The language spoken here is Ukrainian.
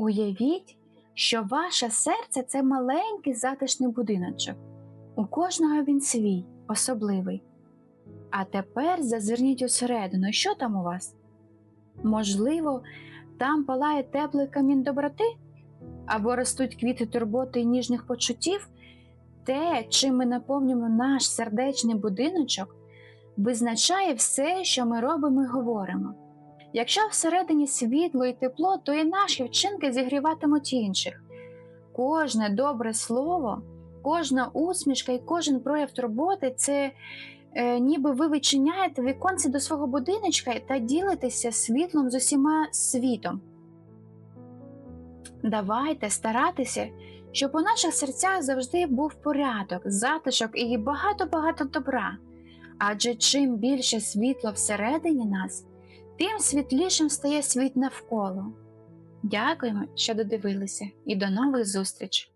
Уявіть, що ваше серце це маленький затишний будиночок. У кожного він свій, особливий. А тепер зазирніть усередину, що там у вас? Можливо, там палає теплий камін доброти? Або ростуть квіти турботи і ніжних почуттів? Те, чим ми наповнюємо наш сердечний будиночок, визначає все, що ми робимо і говоримо. Якщо всередині світло і тепло, то і наші вчинки зігріватимуть інших. Кожне добре слово, кожна усмішка і кожен прояв турботи це е, ніби ви відчиняєте віконці до свого будиночка та ділитеся світлом з усіма світом. Давайте старатися, щоб у наших серцях завжди був порядок, затишок і багато-багато добра. Адже чим більше світла всередині нас, тим світлішим стає світ навколо. Дякуємо, що додивилися, і до нових зустрічей!